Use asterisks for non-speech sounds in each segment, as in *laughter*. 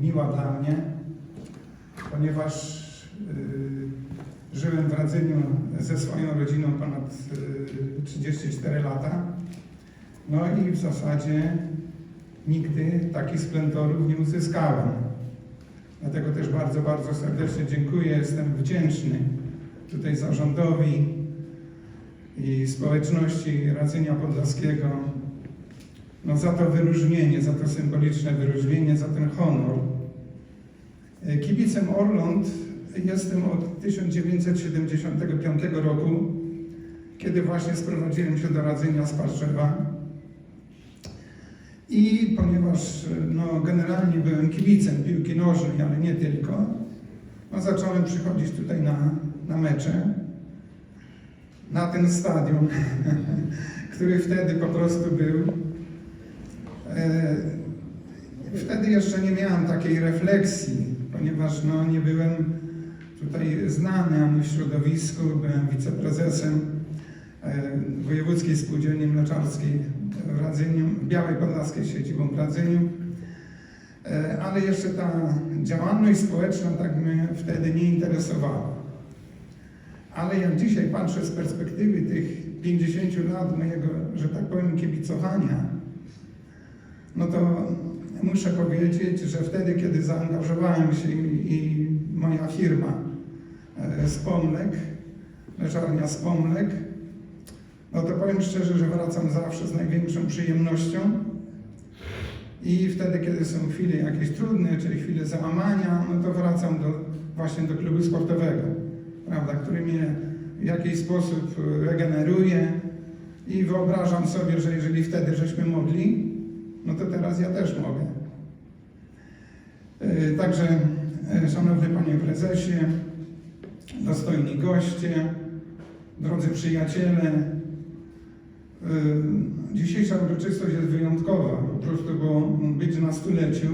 miła dla mnie, ponieważ y, żyłem w Radzyniu ze swoją rodziną ponad y, 34 lata. No i w zasadzie nigdy takich splendorów nie uzyskałem. Dlatego też bardzo, bardzo serdecznie dziękuję. Jestem wdzięczny tutaj zarządowi i społeczności Radzynia Podlaskiego no, za to wyróżnienie, za to symboliczne wyróżnienie, za ten honor. E, Kibicem Orląt jestem od 1975 roku, kiedy właśnie sprowadziłem się do Radzynia z. I ponieważ no, generalnie byłem kibicem piłki nożnej, ale nie tylko, no, zacząłem przychodzić tutaj na, na mecze, na ten stadion, *laughs* który wtedy po prostu był. E, Wtedy jeszcze nie miałem takiej refleksji, ponieważ no, nie byłem tutaj znany ani w środowisku, byłem wiceprezesem e, Wojewódzkiej Spółdzielni Mleczarskiej w Radzyniu, Białej Podlaskiej siedzibą w Radzyniu. E, Ale jeszcze ta działalność społeczna tak mnie wtedy nie interesowała. Ale jak dzisiaj patrzę z perspektywy tych 50 lat mojego, że tak powiem, kibicowania, no to muszę powiedzieć, że wtedy, kiedy zaangażowałem się i, moja firma e, Spomlek, Leczarnia Spomlek, no to powiem szczerze, że wracam zawsze z największą przyjemnością. I wtedy, kiedy są chwile jakieś trudne, czyli chwile załamania, no to wracam do, właśnie do klubu sportowego, prawda, który mnie w jakiś sposób regeneruje i wyobrażam sobie, że jeżeli wtedy żeśmy mogli, no to teraz ja też mogę. E, Także, e, Szanowny Panie Prezesie, dostojni goście, drodzy przyjaciele, e, dzisiejsza uroczystość jest wyjątkowa, po prostu, bo być na stuleciu,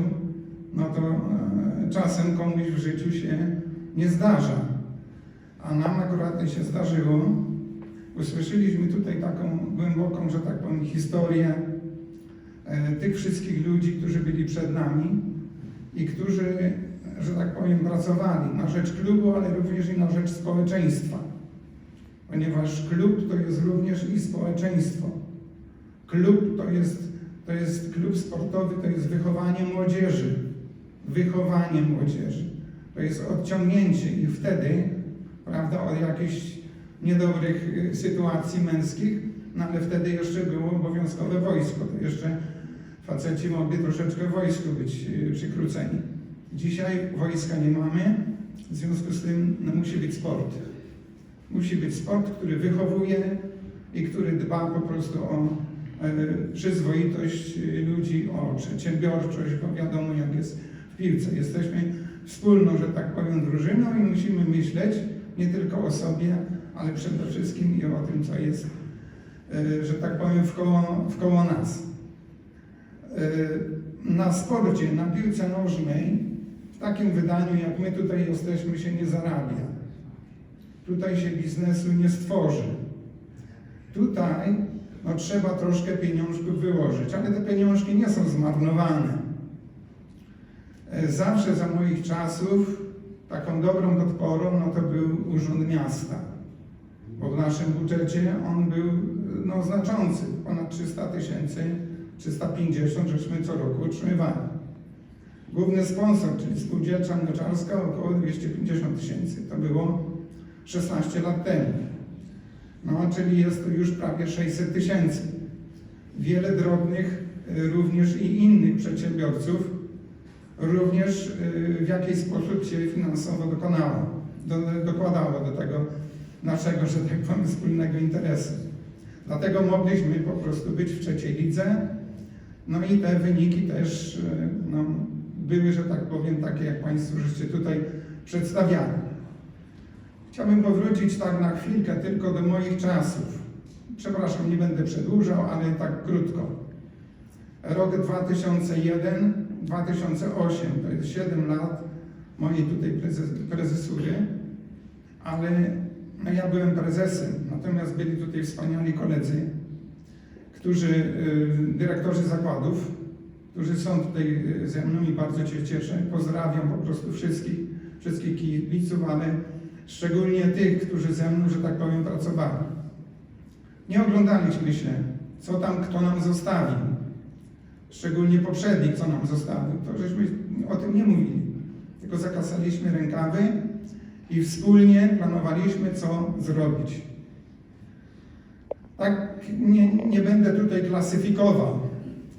no to czasem komuś w życiu się nie zdarza. A nam akurat się zdarzyło. Usłyszeliśmy tutaj taką głęboką, że tak powiem, historię tych wszystkich ludzi, którzy byli przed nami i którzy, że tak powiem, pracowali na rzecz klubu, ale również i na rzecz społeczeństwa. Ponieważ klub to jest również i społeczeństwo. Klub to jest, to jest klub sportowy, to jest wychowanie młodzieży. Wychowanie młodzieży. To jest odciągnięcie i wtedy, prawda, od jakichś niedobrych y, sytuacji męskich, no ale wtedy jeszcze było obowiązkowe wojsko. To jeszcze faceci mogli troszeczkę w wojsku być y, przykróceni. Dzisiaj wojska nie mamy, w związku z tym no, musi być sport. Musi być sport, który wychowuje i który dba po prostu o e, przyzwoitość y, ludzi, o przedsiębiorczość, bo wiadomo jak jest w piłce. Jesteśmy wspólną, że tak powiem, drużyną i musimy myśleć nie tylko o sobie, ale przede wszystkim i o tym, co jest, e, że tak powiem, wkoło, wkoło nas. E, Na sporcie, na piłce nożnej, w takim wydaniu, jak my tutaj jesteśmy, się nie zarabia. Tutaj się biznesu nie stworzy. Tutaj no, trzeba troszkę pieniążków wyłożyć, ale te pieniążki nie są zmarnowane. E, Zawsze za moich czasów taką dobrą podporą no, to był Urząd Miasta, bo w naszym budżecie on był no, znaczący, ponad 300 tysięcy, 350 żeśmy co roku otrzymywali. Główny sponsor, czyli spółdzielcza mleczarska, około 250 tysięcy. To było 16 lat temu. No, czyli jest to już prawie 600 tysięcy. Wiele drobnych, y, również i innych przedsiębiorców, również y, w jakiś sposób się finansowo dokonało, do, dokładało do tego naszego, że tak powiem, wspólnego interesu. Dlatego mogliśmy po prostu być w trzeciej lidze, no i te wyniki też y, no, były, że tak powiem, takie jak Państwo żeście tutaj przedstawiali. Chciałbym powrócić tak na chwilkę tylko do moich czasów. Przepraszam, nie będę przedłużał, ale tak krótko. Rok 2001, 2008 to jest 7 lat mojej tutaj prezes, prezesury, ale no ja byłem prezesem, natomiast byli tutaj wspaniali koledzy, którzy, y, dyrektorzy zakładów, którzy są tutaj y, ze mną i bardzo się cieszę. Pozdrawiam po prostu wszystkich, wszystkich kibiców, ale szczególnie tych, którzy ze mną, że tak powiem, pracowali. Nie oglądaliśmy się, co tam kto nam zostawił. Szczególnie poprzednik, co nam zostawił. To żeśmy o tym nie mówili. Tylko zakasaliśmy rękawy i wspólnie planowaliśmy, co zrobić. Tak nie, nie będę tutaj klasyfikował,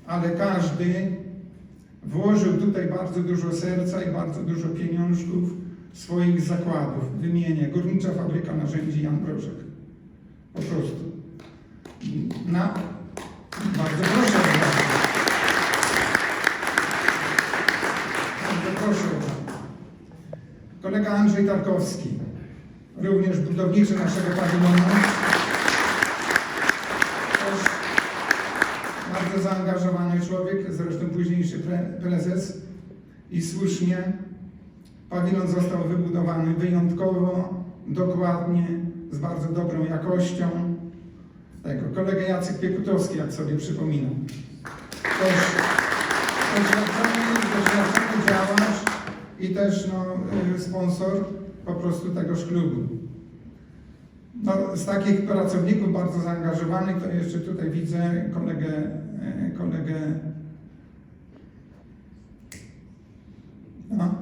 ale każdy włożył tutaj bardzo dużo serca i bardzo dużo pieniążków swoich zakładów. Wymienię Górnicza Fabryka Narzędzi Jan Brożek. Po prostu. Na... Bardzo proszę. Bardzo proszę. Kolega Andrzej Tarkowski, również budowniczy naszego pawilonu. Też bardzo zaangażowany człowiek, zresztą późniejszy pre- prezes i słusznie. Pawilon został wybudowany wyjątkowo, dokładnie, z bardzo dobrą jakością. Tego. Kolega Jacek Piekutowski, jak sobie przypominam. Też doświadczony, doświadczony działacz i też no, y, sponsor po prostu tegoż klubu. No, z takich pracowników bardzo zaangażowanych, to jeszcze tutaj widzę kolegę, kolegę no.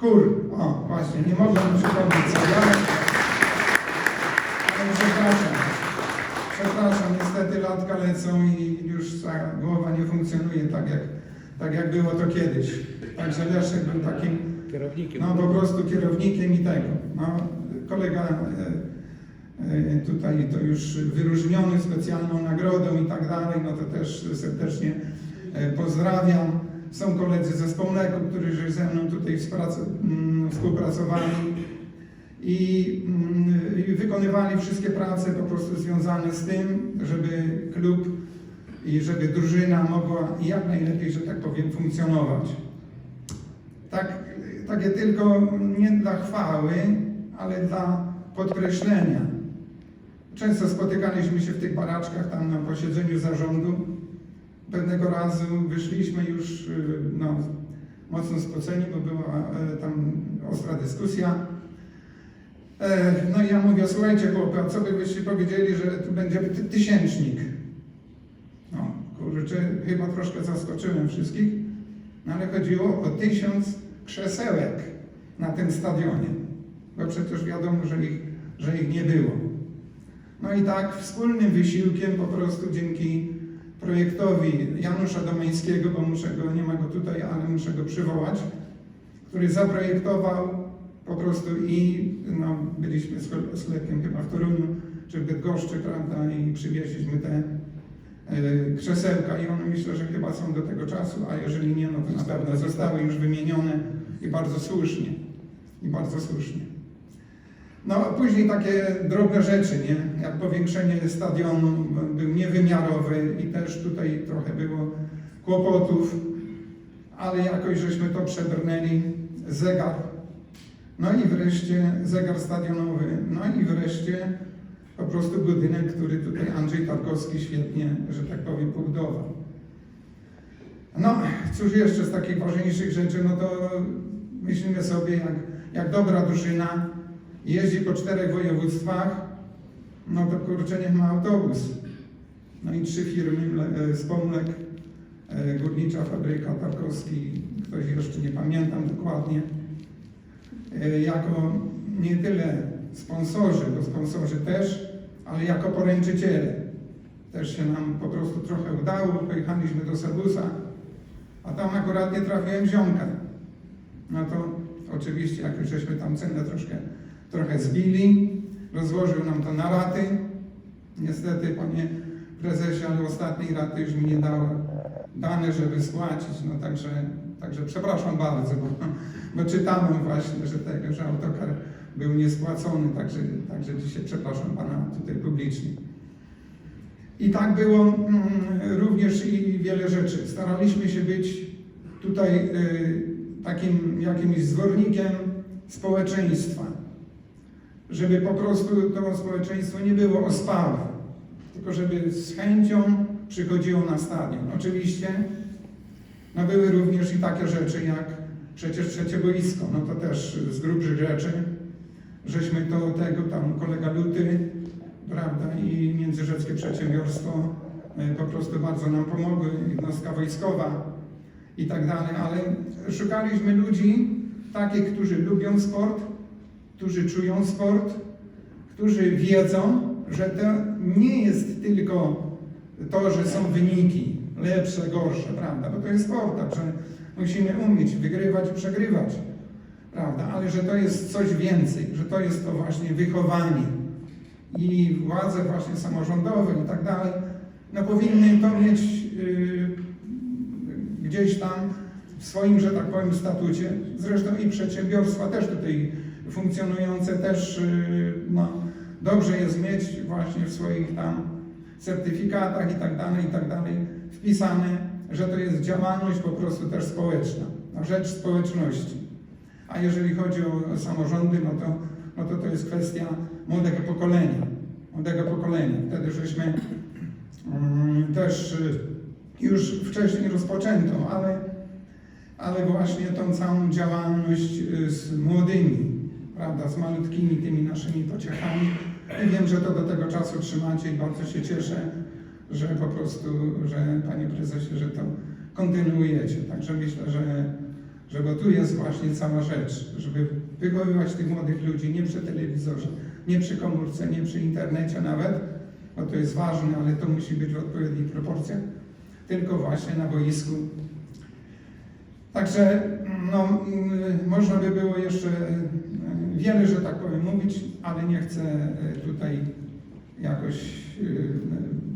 Kur, o właśnie, nie mogłem przypomnieć sobie, ale, przepraszam. Przepraszam, niestety latka lecą i już ta głowa nie funkcjonuje tak jak, tak jak było to kiedyś. Także Leszek był takim Kierownikiem. no po prostu kierownikiem i tego. No, kolega e, e, tutaj to już wyróżniony specjalną nagrodą i tak dalej, no to też serdecznie e, pozdrawiam. Są koledzy ze Społneku, którzy ze mną tutaj mm, współpracowali mm, i wykonywali wszystkie prace po prostu związane z tym, żeby klub i żeby drużyna mogła jak najlepiej, że tak powiem, funkcjonować. Tak, takie tylko nie dla chwały, ale dla podkreślenia. Często spotykaliśmy się w tych baraczkach tam na posiedzeniu zarządu. Pewnego razu wyszliśmy już y, no, mocno spoceni, bo była e, tam ostra dyskusja. E, No i ja mówię, słuchajcie chłopy, a co by byście powiedzieli, że tu będzie ty- tysięcznik? No, kurczę, chyba troszkę zaskoczyłem wszystkich, no ale chodziło o tysiąc krzesełek na tym stadionie, bo przecież wiadomo, że ich, że ich nie było. No i tak wspólnym wysiłkiem po prostu dzięki projektowi Janusza Domeńskiego, bo muszę go, nie ma go tutaj, ale muszę go przywołać, który zaprojektował po prostu i no, byliśmy z Chlebkiem chyba w Toruniu czy w Bydgoszczy, prawda, i przywieźliśmy te e, krzesełka i one myślę, że chyba są do tego czasu, a jeżeli nie, no to na pewno zostały już wymienione i bardzo słusznie. I bardzo słusznie. No, a później takie drobne rzeczy, nie? Jak powiększenie stadionu był niewymiarowy i też tutaj trochę było kłopotów, ale jakoś żeśmy to przebrnęli. Zegar. No i wreszcie zegar stadionowy. No i wreszcie po prostu budynek, który tutaj Andrzej Tarkowski świetnie, że tak powiem, pobudował. No, cóż jeszcze z takich ważniejszych rzeczy, no to myślimy sobie, jak, jak dobra drużyna jeździ po czterech województwach, no to kurczę, niech ma autobus. No i trzy firmy, Mle- e, Spomlek, e, Górnicza Fabryka, Tarkowski, ktoś jeszcze nie pamiętam dokładnie, e, jako nie tyle sponsorzy, bo sponsorzy też, ale jako poręczyciele. Też się nam po prostu trochę udało, pojechaliśmy do Sabusa, a tam akurat nie trafiłem ziomka. No to oczywiście, jak już żeśmy tam cenę troszkę, trochę zbili, rozłożył nam to na raty. Niestety, panie prezesie, ale ostatniej raty już mi nie dało dane, żeby spłacić. No także, także przepraszam bardzo, bo, bo czytałem właśnie, że, tego, że autokar był niespłacony, także, także dzisiaj przepraszam pana tutaj publicznie. I tak było mm, również i wiele rzeczy. Staraliśmy się być tutaj y, takim jakimś zwornikiem społeczeństwa, żeby po prostu to społeczeństwo nie było ospałe, tylko żeby z chęcią przychodziło na stadion. Oczywiście no były również i takie rzeczy jak przecież trzecie boisko, no to też z grubszych rzeczy, żeśmy to tego tam kolega Luty, prawda, i Międzyrzeckie Przedsiębiorstwo e, po prostu bardzo nam pomogły, jednostka wojskowa i tak dalej, ale szukaliśmy ludzi takich, którzy lubią sport, którzy czują sport, którzy wiedzą, że to nie jest tylko to, że są wyniki lepsze, gorsze, prawda? Bo to jest sport, także musimy umieć wygrywać, przegrywać, prawda? Ale że to jest coś więcej, że to jest to właśnie wychowanie i władze właśnie samorządowe i tak dalej, no powinny to mieć yy, gdzieś tam w swoim, że tak powiem, statucie. Zresztą i przedsiębiorstwa też tutaj funkcjonujące też yy, no, dobrze jest mieć właśnie w swoich tam certyfikatach i tak dalej, i tak dalej wpisane, że to jest działalność po prostu też społeczna, na rzecz społeczności. A jeżeli chodzi o samorządy, no to, no to to jest kwestia młodego pokolenia, młodego pokolenia. Wtedy żeśmy mm, też y, już wcześniej rozpoczęto, ale, ale właśnie tą całą działalność y, z młodymi, prawda, z malutkimi tymi naszymi pociechami. I wiem, że to do tego czasu trzymacie i bardzo się cieszę, że po prostu, że Panie Prezesie, że to kontynuujecie. Także myślę, że, że bo tu jest właśnie cała rzecz, żeby wychowywać tych młodych ludzi nie przy telewizorze, nie przy komórce, nie przy internecie nawet, bo to jest ważne, ale to musi być w odpowiednich proporcjach, tylko właśnie na boisku. Także no, mm, można by było jeszcze e, wiele, że tak powiem, mówić, ale nie chcę tutaj jakoś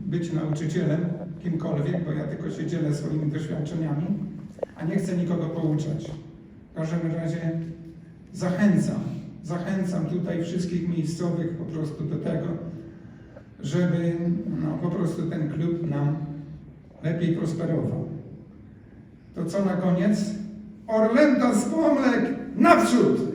być nauczycielem kimkolwiek, bo ja tylko się dzielę swoimi doświadczeniami, a nie chcę nikogo pouczać. W każdym razie zachęcam, zachęcam tutaj wszystkich miejscowych po prostu do tego, żeby no, po prostu ten klub nam lepiej prosperował. To co na koniec? Orlęta z naprzód!